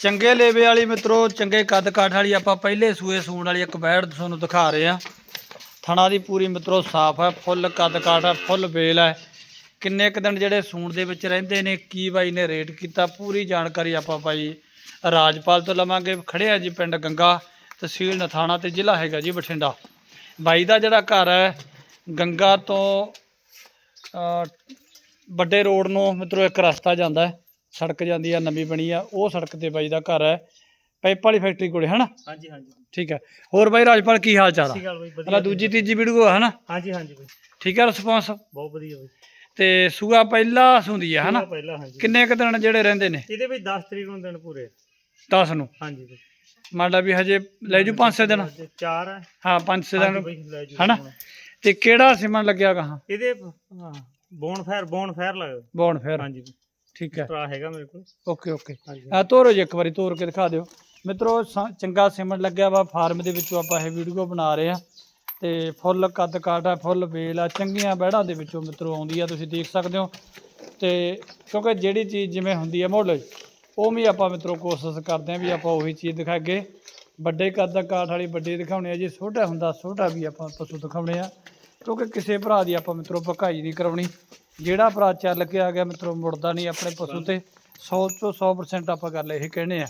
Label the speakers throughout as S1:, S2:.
S1: ਚੰਗੇ ਲੇਵੇ ਵਾਲੀ ਮਿੱਤਰੋ, ਚੰਗੇ ਕੱਦ ਕਾਠ ਵਾਲੀ ਆਪਾਂ ਪਹਿਲੇ ਸੂਏ ਸੂਣ ਵਾਲੀ ਇੱਕ ਬੈੜ ਤੁਹਾਨੂੰ ਦਿਖਾ ਰਹੇ ਆ ਥਣਾ ਦੀ ਪੂਰੀ ਮਿੱਤਰੋ ਸਾਫ਼ ਹੈ, ਫੁੱਲ ਕੱਦ ਕਾਠ ਹੈ, ਫੁੱਲ ਬੇਲ ਹੈ। ਕਿੰਨੇ ਕੁ ਦਿਨ ਜਿਹੜੇ ਸੂਣ ਦੇ ਵਿੱਚ ਰਹਿੰਦੇ ਨੇ, ਕੀ ਬਾਈ ਨੇ ਰੇਟ ਕੀਤਾ, ਪੂਰੀ ਜਾਣਕਾਰੀ ਆਪਾਂ ਬਾਈ ਰਾਜਪਾਲ ਤੋਂ ਲਵਾਂਗੇ। ਖੜਿਆ ਜੀ ਪਿੰਡ ਗੰਗਾ ਤਹਿਸੀਲ ਨਥਾਣਾ ਤੇ ਜ਼ਿਲ੍ਹਾ ਹੈਗਾ ਜੀ ਬਠਿੰਡਾ। ਬਾਈ ਦਾ ਜਿਹੜਾ ਘਰ ਹੈ, ਗੰਗਾ ਤੋਂ ਵੱਡੇ ਰੋਡ ਨੂੰ ਮਿੱਤਰੋ ਇੱਕ ਰਸਤਾ ਜਾਂਦਾ ਹੈ। ਸੜਕ ਜਾਂਦੀ ਆ ਨਵੀਂ ਬਣੀ ਆ ਉਹ ਸੜਕ ਤੇ ਬਾਈ ਦਾ ਘਰ ਹੈ ਪਾਈਪ ਵਾਲੀ ਫੈਕਟਰੀ ਕੋਲੇ ਹਨਾ?
S2: ਹਾਂਜੀ ਹਾਂਜੀ।
S1: ਠੀਕ ਹੈ। ਹੋਰ ਬਾਈ ਰਾਜਪਾਲ ਕੀ ਹਾਲ ਚਾਲ ਆ?
S2: ਸਹੀ ਗੱਲ ਬਈ ਵਧੀਆ
S1: ਦੂਜੀ ਤੀਜੀ ਵੀਡੀਓ ਹੈ ਹਨਾ?
S2: ਹਾਂਜੀ ਹਾਂਜੀ ਬਈ।
S1: ਠੀਕ ਹੈ ਰਿਸਪੌਂਸ
S2: ਬਹੁਤ ਵਧੀਆ ਬਈ।
S1: ਤੇ ਸੂਆ ਪਹਿਲਾ ਸੁੰਦੀ ਆ ਹਨਾ?
S2: ਪੂਰਾ ਪਹਿਲਾਂ ਹਾਂਜੀ।
S1: ਕਿੰਨੇ ਕੁ ਦਿਨ ਜਿਹੜੇ ਰਹਿੰਦੇ ਨੇ?
S2: ਇਹਦੇ ਵਿੱਚ 10 ਤਰੀਕ ਨੂੰ ਦਿਨ ਪੂਰੇ।
S1: 10 ਨੂੰ?
S2: ਹਾਂਜੀ ਬਈ।
S1: ਮੰਨ ਲਾ ਵੀ ਹਜੇ ਲੈ ਜੂ 5-6 ਦਿਨ?
S2: ਚਾਰ ਹੈ।
S1: ਹਾਂ 5-6
S2: ਹਾਂਜੀ
S1: ਦਿਨ ਹਨਾ? ਤੇ ਕਿਹੜਾ ਸਿਮਣ ਲੱਗਿਆ ਕਹਾਂ?
S2: ਇਹਦੇ ਬੋਨ ਫਾਇਰ ਬੋਨ ਫਾਇਰ ਲੱਗ
S1: ਬੌਣ ਫੇਰ।
S2: ਹਾਂਜੀ
S1: ਠੀਕ ਹੈ।
S2: ਟਰਾ ਹੈਗਾ ਮੇਰੇ ਕੋਲ।
S1: Okay okay.
S2: ਹਾਂਜੀ।
S1: ਆ ਤੋਰੋ ਜੀ ਇੱਕ ਵਾਰੀ ਤੋਰ ਕੇ ਦਿਖਾ ਦਿਓ। ਮਿੱਤਰੋ ਸ- ਚੰਗਾ ਸਿਮਣ ਲੱਗਿਆ ਵਾ ਫਾਰਮ ਦੇ ਵਿੱਚੋਂ ਆਪਾਂ ਇਹ ਵੀਡੀਓ ਬਣਾ ਰਹੇ ਆ ਤੇ ਫੁੱਲ ਕੱਦ ਕਾਠ ਆ ਫੁੱਲ ਬੇਲ ਆ ਚੰਗੀਆਂ ਬਹਿੜਾਂ ਦੇ ਵਿੱਚੋਂ ਮਿੱਤਰੋ ਆਉਂਦੀ ਆ ਤੁਸੀਂ ਦੇਖ ਸਕਦੇ ਹੋ। ਤੇ ਕਿਉਂਕਿ ਜਿਹੜੀ ਚੀਜ਼ ਜਿਵੇਂ ਹੁੰਦੀ ਆ ਮੁੱਲ ਉਹ ਵੀ ਆਪਾਂ ਮਿੱਤਰੋ ਕੋਸ਼ਿਸ਼ ਕਰਦੇ ਆ ਵੀ ਆਪਾਂ ਉਹੀ ਚੀਜ਼ ਦਿਖਾਗੇ ਵੱਡੇ ਕੱਦ ਦਾ ਕਾਠ ਵਾਲੀ ਵੱਡੀ ਦਿਖਾਉਣੀ ਆ ਜੇ ਛੋਟਾ ਹੁੰਦਾ ਛੋਟਾ ਵੀ ਆਪਾਂ ਪਸ਼ੂ ਦਿਖਾਉਣੇ ਆ। ਕਿਉਂਕਿ ਕਿਸੇ ਭਰਾ ਦੀ ਆਪਾਂ ਮਿੱਤਰੋ ਭਕਾਈ ਨਹੀਂ ਕਰਾਉਣੀ। ਜਿਹੜਾ ਭਰਾ ਚੱਲ ਕੇ ਆ ਗਿਆ ਮਿੱਤਰੋ ਮੁੜਦਾ ਨਹੀਂ ਆਪਣੇ ਪਸ਼ੂ ਤੇ। 100 ਤੋਂ 100% ਆਪਾਂ ਗੱਲ ਇਹ ਕਹਿੰਦੇ ਆ।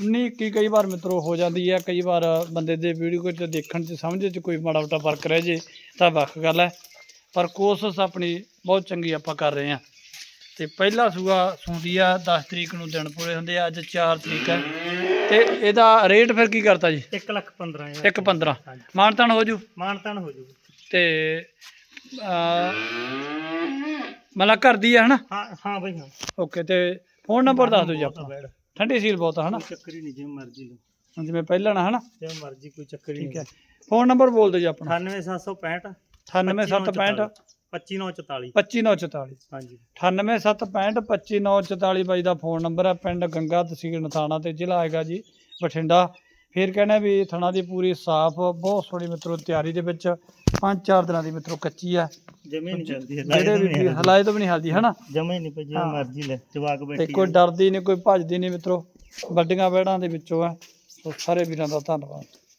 S1: ਨਹੀਂ ਕੀ ਕਈ ਵਾਰ ਮਿੱਤਰੋ ਹੋ ਜਾਂਦੀ ਹੈ ਕਈ ਵਾਰ ਬੰਦੇ ਦੇ ਵੀਡੀਓ 'ਚ ਦੇਖਣ 'ਚ ਸਮਝ 'ਚ ਕੋਈ ਮਾੜਾ ਮੋਟਾ ਫ਼ਰਕ ਰਹਿ ਜੇ ਤਾਂ ਵੱਖ ਗੱਲ ਹੈ ਪਰ ਕੋਸ਼ਿਸ਼ ਆਪਣੀ ਬਹੁਤ ਚੰਗੀ ਆਪਾਂ ਕਰ ਰਹੇ ਹਾਂ ਤੇ ਪਹਿਲਾ ਸੂਆ ਸੁੰਦੀ ਆ 10 ਤਰੀਕ ਨੂੰ ਦਿਨ ਪੂਰੇ ਹੁੰਦੇ ਆ ਅੱਜ 4 ਤਰੀਕ ਹੈ ਤੇ ਇਹਦਾ ਰੇਟ ਫਿਰ ਕੀ ਕਰਤਾ ਜੀ?
S2: 1 ਲੱਖ 15 ਹਜ਼ਾਰ।
S1: 1 15
S2: ਹਾਂਜੀ।
S1: ਮਾਨਤਾਨ ਹੋ ਜੂ?
S2: ਮਾਨਤਾਨ ਹੋ ਜੂ।
S1: ਤੇ ਮਤਲਬ ਘਰ ਦੀ ਹੈ ਹਨਾ?
S2: ਹਾਂ ਹਾਂ ਬਈ ਹਾਂ।
S1: ਓਕੇ ਤੇ ਫੋਨ ਨੰਬਰ ਦੱਸ ਦਿਓ ਜੀ ਆਪਣਾ।
S2: ਬੈਡ।
S1: ਠੰਡੀ ਸੀਲ ਬਹੁਤ ਆ ਹਨਾ?
S2: ਚੱਕਰ ਹੀ ਨਹੀਂ ਜਿਵੇਂ ਮਰਜ਼ੀ ਲਓ।
S1: ਜਿਵੇਂ ਪਹਿਲਾਂ ਨਾ ਹਨਾ?
S2: ਜਿਵੇਂ ਮਰਜ਼ੀ ਕੋਈ ਚੱਕਰ ਹੀ
S1: ਠੀਕ
S2: ਨਹੀਂ।
S1: ਹੈ। ਫੋਨ ਨੰਬਰ ਬੋਲ ਦਿਓ ਜੀ ਆਪਣਾ।
S2: 98765
S1: 98765
S2: 25944
S1: 25944
S2: ਹਾਂਜੀ।
S1: 98765 25944 ਬਾਈ ਦਾ ਫੋਨ ਨੰਬਰ ਹੈ ਪਿੰਡ ਗੰਗਾ ਤਹਿਸੀਲ ਨਥਾਣਾ ਤੇ ਜ਼ਿਲ੍ਹਾ ਹੈਗਾ ਜੀ ਬਠਿੰਡਾ। ਫਿਰ ਕਹਿੰਦੇ ਵੀ ਥਣਾ ਦੀ ਪੂਰੀ ਸਾਫ਼ ਬਹੁਤ ਸੋਹਣੀ ਮਿੱਤਰੋ ਤਿਆਰੀ ਦੇ ਵਿੱਚ ਪੰਜ ਚਾਰ ਦਿਨਾਂ ਦੀ ਮਿੱਤਰੋ ਕੱਚੀ ਆ।
S2: ਜਮੇ ਨਹੀਂ ਚੱਲਦੀ ਹੈ
S1: ਜਿਹੜੇ ਵੀ ਹਲਾਏ ਤੋਂ ਵੀ ਨਹੀਂ ਹਲਦੀ ਹਨਾ?
S2: ਜਮੇ ਨਹੀਂ ਪਈ ਜਿਵੇਂ। ਮਰਜ਼ੀ ਲੈ ਜਵਾਕ
S1: ਤੇ
S2: ਬੈਠੀ
S1: ਕੋਈ ਡਰਦੀ ਨਹੀਂ ਕੋਈ ਭੱਜਦੀ ਨਹੀਂ ਮਿੱਤਰੋ। ਵੱਡੀਆਂ ਬੈੜਾਂ ਦੇ ਵਿੱਚੋਂ ਆ। ਸਾਰੇ ਵੀਰਾਂ ਦਾ ਧੰਨਵਾਦ।